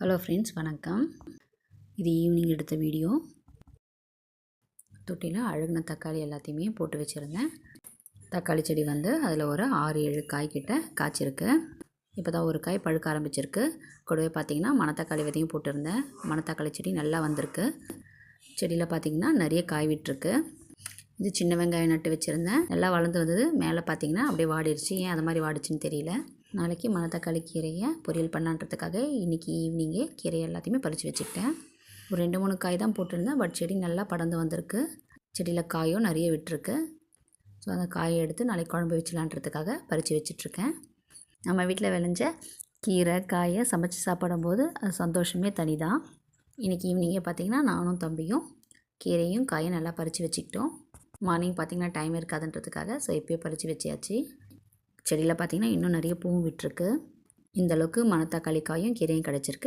Hello friends வணக்கம். இது evening எடுத்த வீடியோ தொட்டியில் அழுகின தக்காளி எல்லாத்தையுமே போட்டு வச்சுருந்தேன். தக்காளி செடி வந்து அதில் ஒரு ஆறு ஏழு காய் கிட்ட காய்ச்சிருக்கு. இப்போ தான் ஒரு காய் பழுக்க ஆரம்பிச்சிருக்கு. கூடவே பார்த்திங்கன்னா மணத்தக்காளி விதையும் போட்டிருந்தேன். மணத்தக்காளி செடி நல்லா வந்திருக்கு. செடியில் பார்த்திங்கன்னா நிறைய காய் விட்டுருக்கு. இது சின்ன வெங்காயம் நட்டு வச்சுருந்தேன். நல்லா வளர்ந்து வந்தது. மேலே பார்த்திங்கன்னா அப்படியே வாடிடுச்சு ஏன் அது மாதிரி வாடிச்சுன்னு தெரியல. நாளைக்கு மணத்தக்காளி கீரையை பொரியல் பண்ணான்றதுக்காக இன்றைக்கி ஈவினிங்கே கீரை எல்லாத்தையுமே பறித்து வச்சுக்கிட்டேன். ஒரு ரெண்டு மூணு காய் தான் போட்டிருந்தேன். பட் செடி நல்லா படர்ந்து வந்திருக்கு. செடியில் காயும் நிறைய விட்டுருக்கு. ஸோ அந்த காயை எடுத்து நாளைக்கு குழம்பு வச்சலான்றதுக்காக பறித்து வச்சிட்ருக்கேன். நம்ம வீட்டில் விளைஞ்ச கீரை காயை சமைச்சு சாப்பிடும்போது அது சந்தோஷமே தனி தான் இன்றைக்கி ஈவினிங்கே பார்த்திங்கன்னா நானும் தம்பியும் கீரையும் காயும் நல்லா பறித்து வச்சுக்கிட்டோம். மார்னிங் பார்த்திங்கன்னா டைம் இருக்காதுன்றதுக்காக ஸோ இப்போயே பறித்து வச்சியாச்சு செடியில் பார்த்திங்கன்னா இன்னும் நிறைய பூவும் விட்டுருக்கு. இந்தளவுக்கு மணத்தக்காளி காயும் கீரையும் கிடச்சிருக்கு.